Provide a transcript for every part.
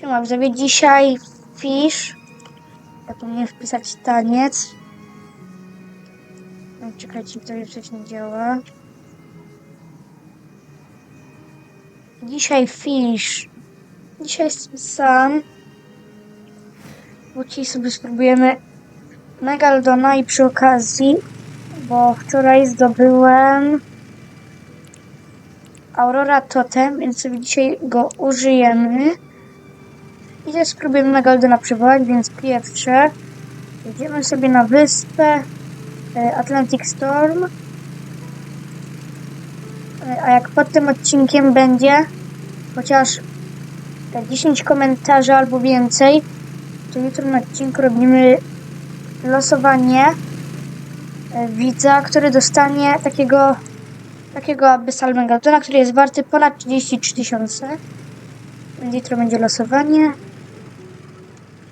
Siema, widzowie, dzisiaj Fish. Ja powinienem wpisać taniec. No, czekajcie, to jeszcze nie działa. Dzisiaj Fish. Dzisiaj jestem sam. Bo dzisiaj sobie spróbujemy Megalodona i przy okazji, bo wczoraj zdobyłem Aurora Totem, więc sobie dzisiaj go użyjemy. I też spróbujemy Megalodona przywołać, więc pierwsze jedziemy sobie na wyspę e, Atlantic Storm. E, A jak pod tym odcinkiem będzie chociaż te 10 komentarzy albo więcej, to jutro na odcinku robimy losowanie e, widza, który dostanie takiego takiego Abyssal Megalodona, który jest warty ponad 33 tysiące. Jutro będzie losowanie.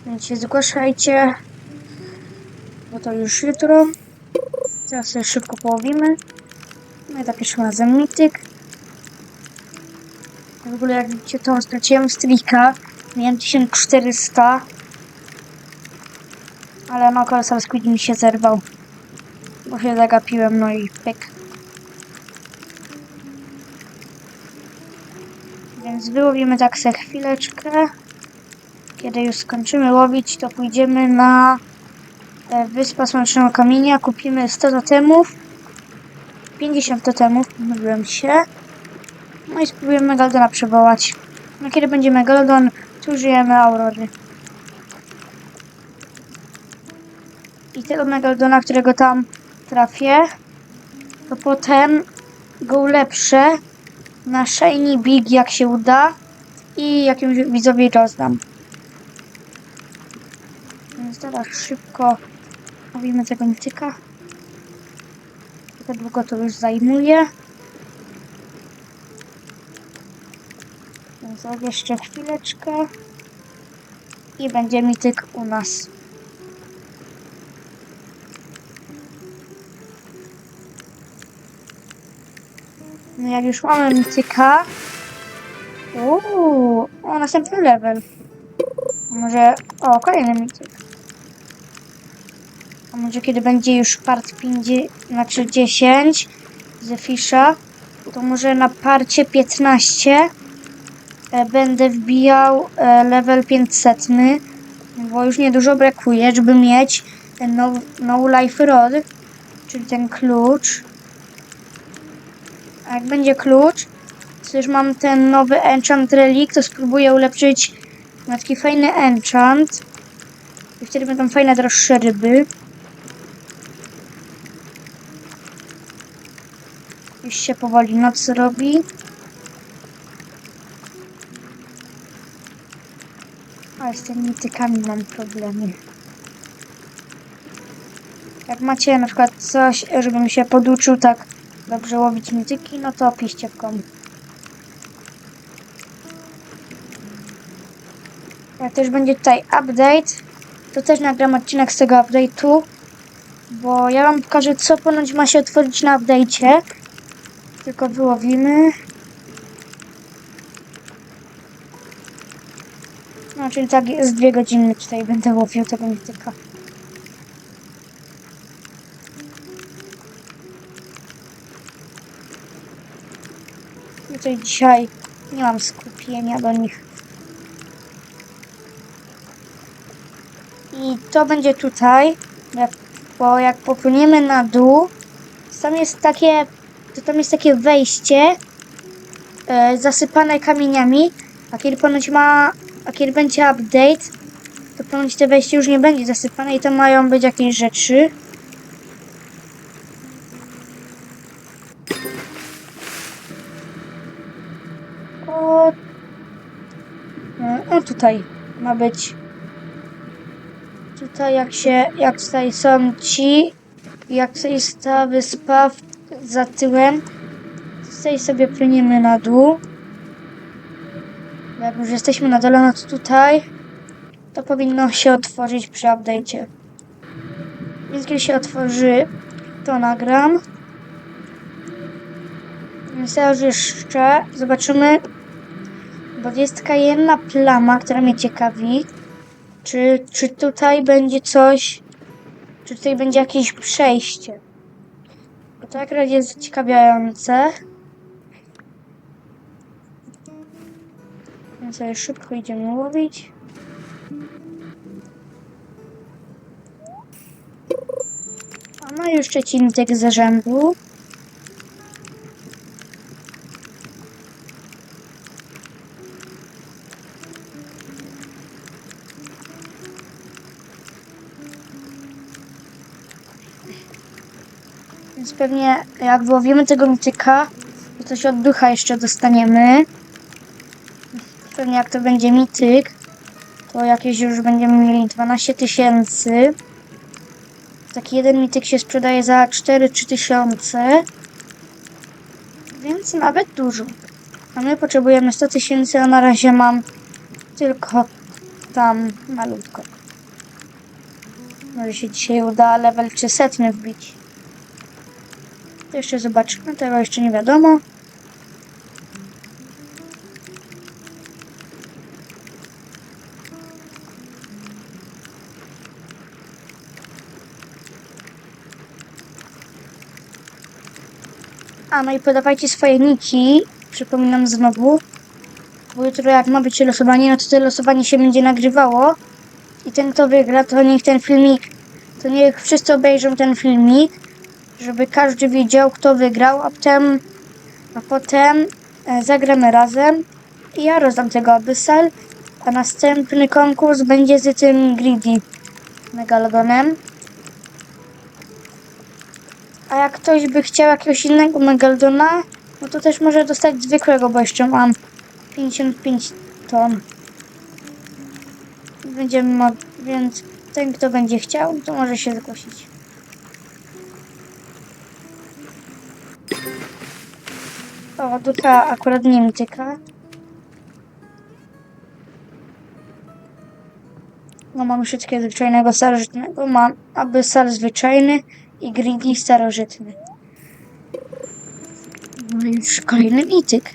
Więc się zgłaszajcie. Bo to już jutro. Teraz sobie szybko połowimy. No i za pierwszym razem mityk. W ogóle jak widzicie to straciłem strika. Miałem 1400. Ale no Colossal Squid mi się zerwał. Bo się zagapiłem, no i pyk. Więc wyłowimy tak se chwileczkę. Kiedy już skończymy łowić, to pójdziemy na e, Wyspa Słonecznego Kamienia. Kupimy 100 totemów. 50 totemów, pomyliłem się. No i spróbujemy Megalodona przywołać. No kiedy będzie Megalodon, to użyjemy Aurory. I tego Megalodona, którego tam trafię, to potem go ulepszę na Shiny Big jak się uda i jakimś widzowi rozdam. Teraz szybko mówimy tego mityka. Jak długo to już zajmuje. Więc jeszcze chwileczkę i będzie mityk u nas. No jak już mamy mityka. Uuu, o następny level. Może. O, kolejny mityk. A może kiedy będzie już part 50, znaczy 10 ze Fisha, to może na parcie 15 e, będę wbijał e, level 500, bo już niedużo brakuje, żeby mieć no, no life rod, czyli ten klucz. A jak będzie klucz, to już mam ten nowy enchant relic, to spróbuję ulepszyć na taki fajny enchant. I wtedy będą fajne droższe ryby. Już się powoli noc robi. Ale z tymi mitykami mam problemy. Jak macie na przykład coś, żebym się poduczył tak dobrze łowić mityki, no to piszcie w kom. Jak też będzie tutaj update, to też nagram odcinek z tego update'u, bo ja wam pokażę co ponoć ma się otworzyć na update'cie. Tylko wyłowimy. No, czyli tak z dwie godziny tutaj będę łowił tego mityka. Tutaj dzisiaj nie mam skupienia do nich. I to będzie tutaj, jak, bo jak popłyniemy na dół, tam jest takie, to tam jest takie wejście e, zasypane kamieniami, a kiedy ponoć ma, a kiedy będzie update, to ponoć te wejście już nie będzie zasypane i to mają być jakieś rzeczy. O, no, o tutaj ma być. Tutaj jak się, jak tutaj są ci, jak jest ta wyspa w, za tyłem, tutaj sobie płyniemy na dół. Jak już jesteśmy na dole, no to tutaj to powinno się otworzyć przy update'cie. Więc kiedy się otworzy, to nagram. Więc teraz jeszcze zobaczymy, Bo jest taka jedna plama, która mnie ciekawi. Czy, czy tutaj będzie coś... Czy tutaj będzie jakieś przejście? To akurat jest zaciekawiające. Więc sobie szybko idziemy łowić. A no już trzeci nitek z pewnie jak wyłowimy tego mityka, to coś od ducha jeszcze dostaniemy. Pewnie jak to będzie mityk, to jakieś już będziemy mieli 12 tysięcy. Taki jeden mityk się sprzedaje za 4-3 tysiące. Więc nawet dużo. A my potrzebujemy 100 tysięcy, a na razie mam tylko tam malutko. Może się dzisiaj uda level czy setny wbić. To jeszcze zobaczymy, tego jeszcze nie wiadomo. A no i podawajcie swoje niki. Przypominam znowu. Bo jutro jak ma być losowanie, no to to losowanie się będzie nagrywało. I ten kto wygra, to niech ten filmik, to niech wszyscy obejrzą ten filmik, żeby każdy wiedział kto wygrał, a potem, a potem e, zagramy razem. I ja rozdam tego Abyssal, a następny konkurs będzie z tym Greedy Megalodonem. A jak ktoś by chciał jakiegoś innego Megalodona, no to też może dostać zwykłego, bo jeszcze mam 55 ton. Będziemy więc ten kto będzie chciał, to może się zgłosić. O, ducha akurat nie tyka. No mam wszystkie zwyczajnego starożytnego. Mam abyssal zwyczajny i greedy starożytny. No już kolejny mityk.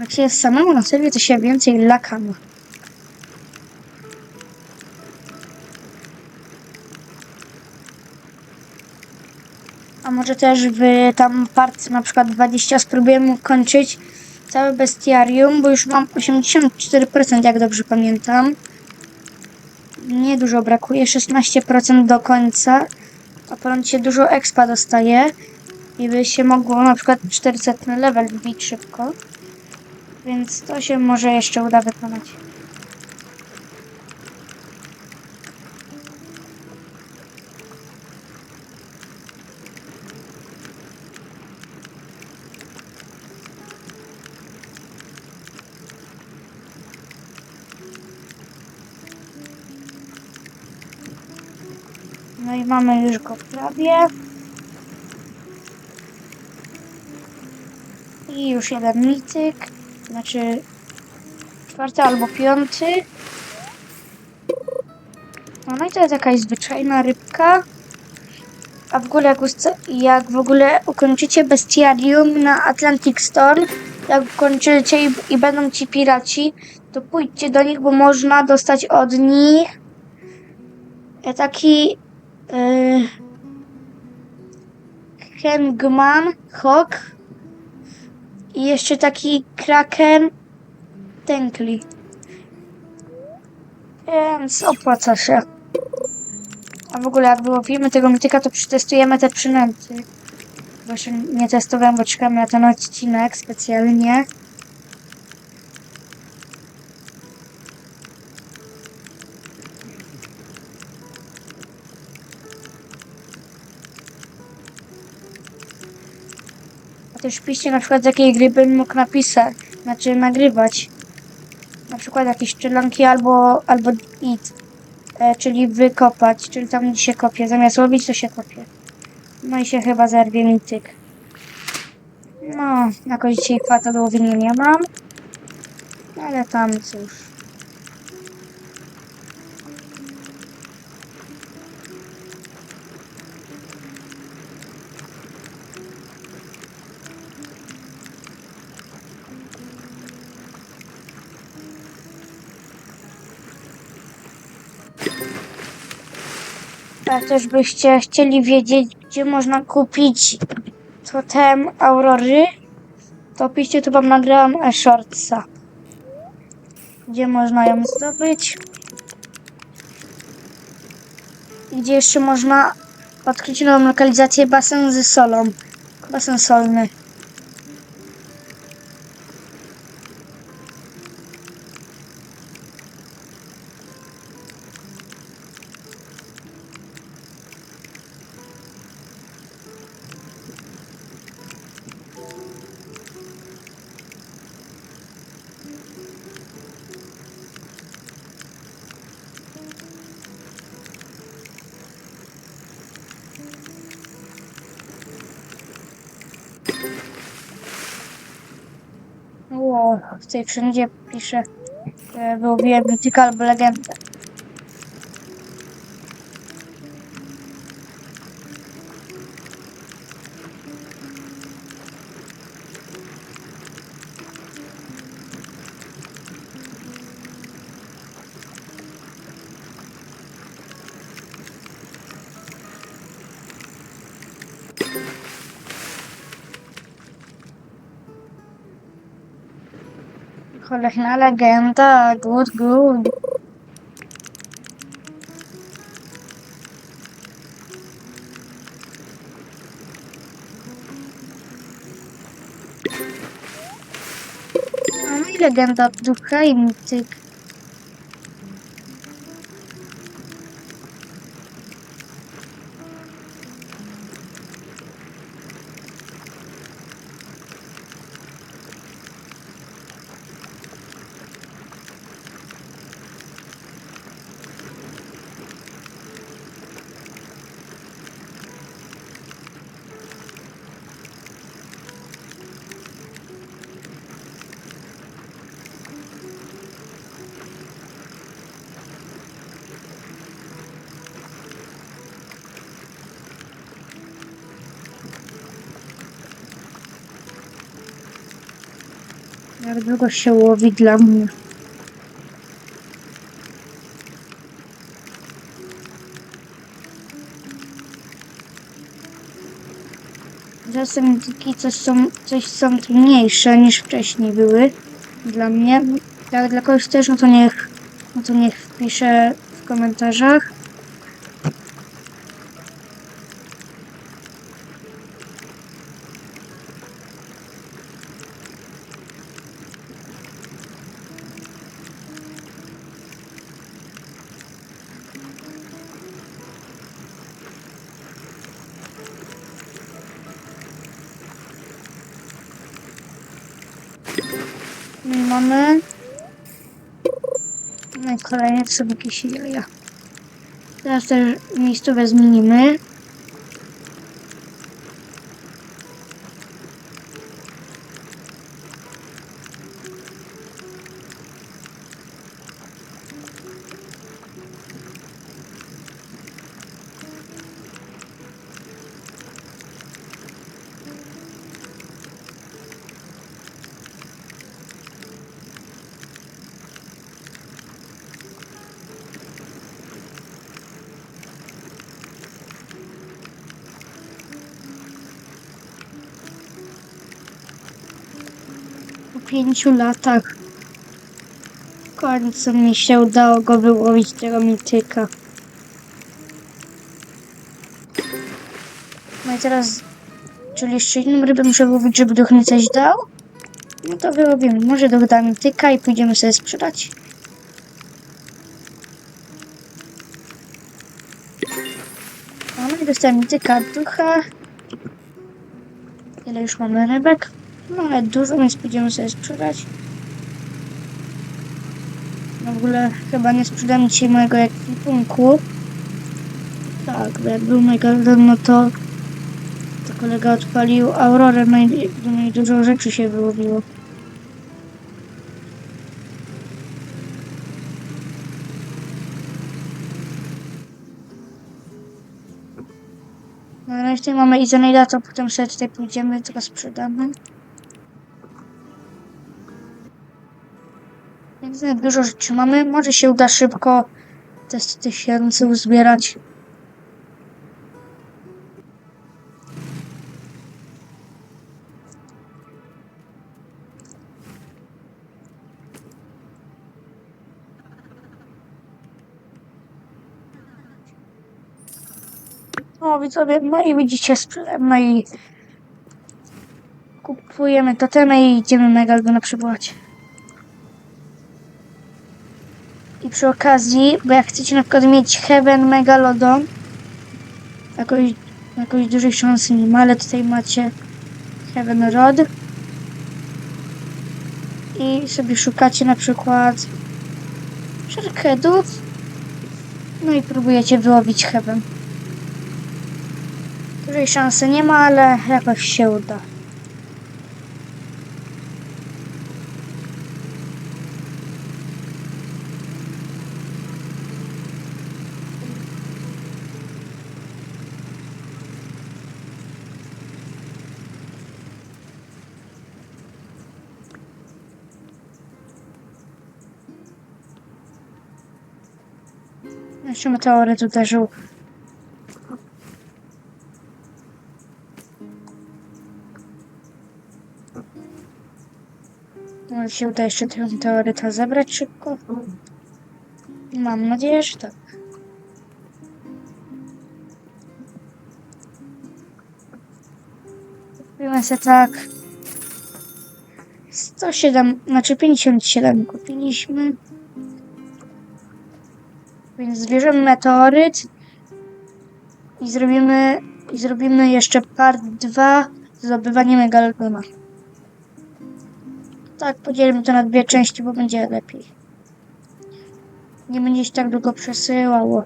Jak się samemu na sobie, to się więcej lakam. A może też w tam part na przykład 20 spróbujemy kończyć całe bestiarium, bo już mam 84% jak dobrze pamiętam. Nie dużo brakuje, 16% do końca. A prąd się dużo expa dostaje. I by się mogło na przykład 400 level wbić szybko. Więc to się może jeszcze uda wykonać. Mamy już go prawie. I już jeden mityk. Znaczy czwarty albo piąty. No, no i to jest jakaś zwyczajna rybka. A w ogóle jak, jak w ogóle ukończycie bestiarium na Atlantic Storm, jak ukończycie i, i będą ci piraci, to pójdźcie do nich, bo można dostać od nich taki Yy, Hangman, Hawk i jeszcze taki Kraken Tenkli. Więc opłaca się. A w ogóle jak wyłowimy tego mityka, to przetestujemy te przynęty. Jeszcze nie testowałem, bo czekamy na ten odcinek specjalnie. Piszcie na przykład z jakiej gry bym mógł napisać, znaczy nagrywać. Na przykład jakieś strzelanki albo, albo it, e, czyli wykopać, czyli tam się kopie. Zamiast łowić to się kopie. No i się chyba zerwie mityk. No, jakoś dzisiaj fata do łowienia nie mam. Ale tam cóż. A też byście chcieli wiedzieć, gdzie można kupić totem Aurory, to piszcie, tu wam nagrałam e-shortsa. Gdzie można ją zdobyć. Gdzie jeszcze można odkryć nową lokalizację basen ze solą. Basen solny. Ło, tutaj wszędzie pisze, że mityka albo legendę. Kolejna legenda, good, good. A no i legenda ducha i mityk. Jak długo się łowi dla mnie? Czasem takie coś są, coś są trudniejsze niż wcześniej były dla mnie. Jak dla kogoś też, no to niech, no to niech w komentarzach. No i mamy. No i kolejne jaja. Teraz też miejscowe zmienimy. Pięciu latach w końcu mi się udało go wyłowić tego mityka. No i teraz, czyli jeszcze inną rybę muszę wyłowić, żeby duch mi coś dał? No to wyrobimy. Może da mityka i pójdziemy sobie sprzedać. No i dostałem mityka ducha. Ile już mamy rybek? No ale dużo, więc pójdziemy sobie sprzedać. No w ogóle chyba nie sprzedam dzisiaj mojego ekwipunku. Tak, bo jak był Megalodon, no to, to kolega odpalił Aurorę, no i, no i dużo rzeczy się wyłowiło. No ale tutaj mamy Izoneida, to potem sobie tutaj pójdziemy, tylko sprzedamy. widzę, dużo rzeczy mamy. Może się uda szybko też tych siedemcy uzbierać. No widzowie, no i widzicie, no i kupujemy totemy i idziemy mega go na przywołać. Przy okazji, bo jak chcecie na przykład mieć Heaven Megalodon, jakoś, jakoś dużej szansy nie ma, ale tutaj macie Heaven Rod i sobie szukacie na przykład Sharkheadów no i próbujecie wyłowić Heaven. Dużej szansy nie ma, ale jakoś się uda. Jeszcze meteoryt uderzył. Może się uda jeszcze tego meteoryta zebrać szybko? Mam nadzieję, że tak. Kupimy sobie tak. 107, znaczy 57 kupiliśmy. Więc zbierzemy meteoryt i zrobimy, i zrobimy jeszcze part 2 zdobywanie megalodona. Tak, podzielimy to na dwie części, bo będzie lepiej. Nie będzie się tak długo przesyłało.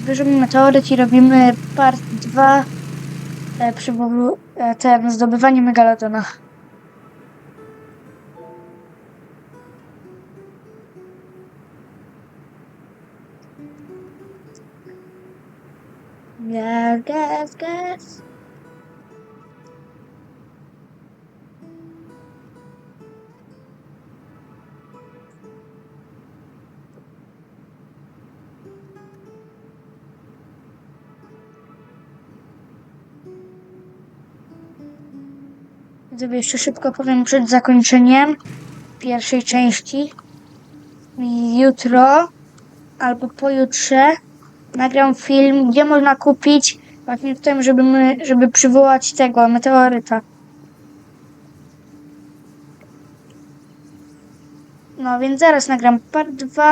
Bierzemy meteoryt i robimy part 2 e, przywołu- e, ten zdobywanie megalodona. Gdyby jeszcze szybko powiem przed zakończeniem pierwszej części. Jutro albo pojutrze nagram film, gdzie można kupić właśnie w tym, żeby, my, żeby przywołać tego meteoryta. No więc zaraz nagram part 2.